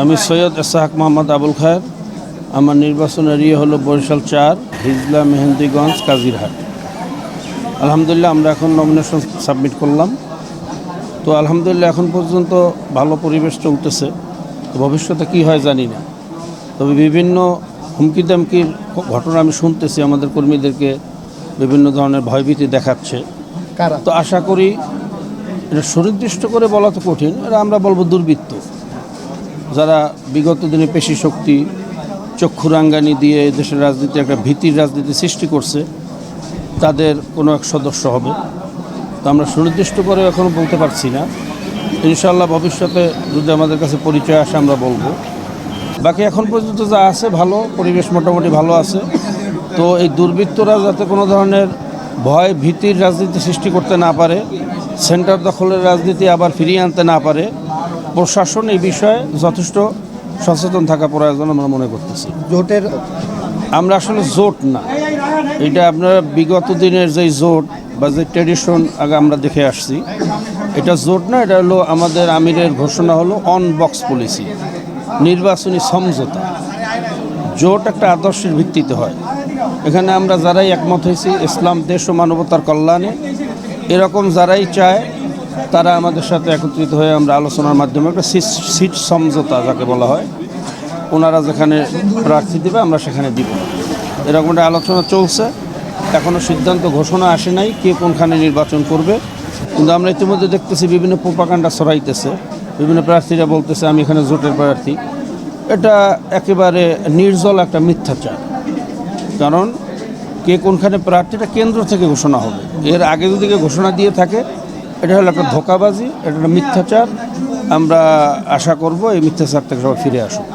আমি সৈয়দ এসাহাক মোহাম্মদ আবুল খায়ের। আমার নির্বাচন এরিয়া হলো বরিশাল চার হিজলা মেহেন্দিগঞ্জ কাজিরহাট। আলহামদুলিল্লাহ আমরা এখন নমিনেশন সাবমিট করলাম। তো আলহামদুলিল্লাহ এখন পর্যন্ত ভালো পরিবেশ চলতেছে। ভবিষ্যতে কি হয় জানি না। তবে বিভিন্ন হুমকি দামকির ঘটনা আমি শুনতেছি আমাদের কর্মীদেরকে বিভিন্ন ধরনের ভয়ভীতি দেখাচ্ছে। তো আশা করি এটা সুনির্দিষ্ট করে বলা তো কঠিন এটা আমরা বলব দুর্বৃত্ত। যারা বিগত দিনে পেশি শক্তি, চক্ষুরাঙ্গানি দিয়ে দেশের রাজনীতি, একটা ভীতির রাজনীতি সৃষ্টি করছে, তাদের কোনো এক সদস্য হবে। তো আমরা সুনির্দিষ্ট করে এখনও বলতে পারছি না। ইনশাল্লাহ ভবিষ্যতে যদি আমাদের কাছে পরিচয় আসে, আমরা বলব। বাকি এখন পর্যন্ত যা আছে, ভালো, পরিবেশ মোটামুটি ভালো আছে। তো এই দুর্বৃত্তরা যাতে কোনো ধরনের ভয়, ভীতির রাজনীতি সৃষ্টি করতে না পারে, সেন্টার দখলের রাজনীতি আবার ফিরিয়ে আনতে না পারে প্রশাসন এই বিষয়ে যথেষ্ট সচেতন থাকা প্রয়োজন আমরা মনে করতেছি। জোটের আমরা আসলে জোট না। এটা আপনারা বিগত দিনের যে জোট বা যে ট্রেডিশন আগে আমরা দেখে আসছি এটা জোট না এটা হলো আমাদের আমিরের ঘোষণা হলো অন বক্স পলিসি নির্বাচনী সমঝোতা। জোট একটা আদর্শের ভিত্তিতে হয়। এখানে আমরা যারাই একমত হয়েছি ইসলাম দেশ ও মানবতার কল্যাণে এরকম যারাই চায় তারা আমাদের সাথে একত্রিত হয়ে আমরা আলোচনার মাধ্যমে একটা সিট- সমঝোতা, যাকে বলা হয়, ওনারা যেখানে প্রার্থী দেবে, আমরা সেখানে দিব। এরকম একটা আলোচনা চলছে। এখনও সিদ্ধান্ত ঘোষণা আসে নাই কে কোনখানে নির্বাচন করবে। কিন্তু আমরা ইতিমধ্যে দেখতেছি বিভিন্ন প্রোপাকাণ্ডা ছড়াইতেছে। বিভিন্ন প্রার্থীরা বলতেছে, আমি এখানে জোটের প্রার্থী। এটা একেবারে নির্জল একটা মিথ্যাচার। কারণ কে কোনখানে প্রার্থীটা কেন্দ্র থেকে ঘোষণা হবে। এর আগে যদি ঘোষণা দিয়ে থাকে এটা হলো একটা ধোকাবাজি, এটা একটা মিথ্যাচার। আমরা আশা করব এই মিথ্যাচার থেকে সবাই ফিরে আসুক।